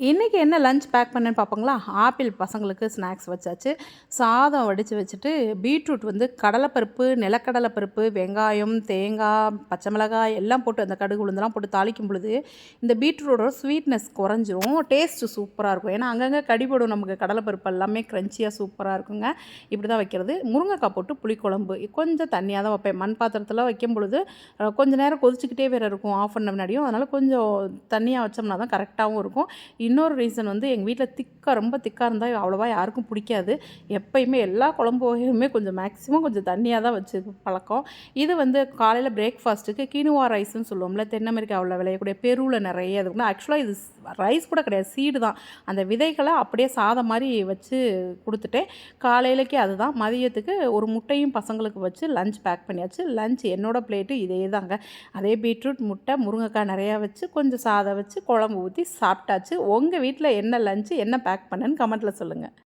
இன்றைக்கி என்ன lunch back பண்ணேன்னு பார்ப்போங்களா ஆப்பிள் பசங்களுக்கு ஸ்நாக்ஸ் வச்சாச்சு. சாதம் வடித்து வச்சுட்டு பீட்ரூட் வந்து கடலைப்பருப்பு நிலக்கடலை பருப்பு வெங்காயம் தேங்காய் பச்சை மிளகாய் எல்லாம் போட்டு அந்த கடுகு உளுந்தெல்லாம் போட்டு தாளிக்கும் பொழுது இந்த பீட்ரூட்டோட ஸ்வீட்னஸ் குறைஞ்சிரும். டேஸ்ட்டு சூப்பராக இருக்கும். ஏன்னா அங்கங்கே கடிபடும் நமக்கு கடலைப்பருப்பு எல்லாமே க்ரன்ச்சியாக சூப்பராக இருக்குங்க. இப்படி தான் வைக்கிறது. முருங்கைக்காய் போட்டு புளிக்குழம்பு. கொஞ்சம் தண்ணியாக தான் வைப்பேன். மண் பாத்திரத்தில் வைக்கும் பொழுது கொஞ்சம் நேரம் கொதிச்சுக்கிட்டே வேறு இருக்கும். ஆஃப் பண்ண முன்னாடியும். அதனால் கொஞ்சம் தண்ணியாக வச்சோம்னா தான் கரெக்டாகவும் இருக்கும். இன்னொரு ரீசன் வந்து எங்கள் வீட்டில் திக்காக ரொம்ப திக்காக இருந்தால் அவ்வளோவா யாருக்கும் பிடிக்காது. எப்பயுமே எல்லா குழம்பு வகையுமே கொஞ்சம் மேக்ஸிமம் கொஞ்சம் தண்ணியாக தான் வச்சு பழக்கம். இது வந்து காலையில் பிரேக்ஃபாஸ்ட்டுக்கு கீனுவா ரைஸ்னு சொல்லுவோம்ல தென் அமெரிக்காவில் விளையக்கூடிய பெருவில் நிறைய இருக்குன்னா ஆக்சுவலாக இது ரைஸ் கூட கிடையாது சீடு தான். அந்த விதைகளை அப்படியே சாதம் மாதிரி வச்சு கொடுத்துட்டேன் காலையிலக்கே அதுதான். மதியத்துக்கு ஒரு முட்டையும் பசங்களுக்கு வச்சு லஞ்ச் பேக் பண்ணியாச்சு. லஞ்ச் என்னோடய பிளேட்டு இதே தாங்க. அதே பீட்ரூட் முட்டை முருங்கைக்காய் நிறையா வச்சு கொஞ்சம் சாதம் வச்சு குழம்பு ஊற்றி சாப்பிட்டாச்சு. உங்கள் வீட்டில் என்ன லஞ்சு என்ன பேக் பண்ணேன்னு கமெண்ட்டில் சொல்லுங்கள்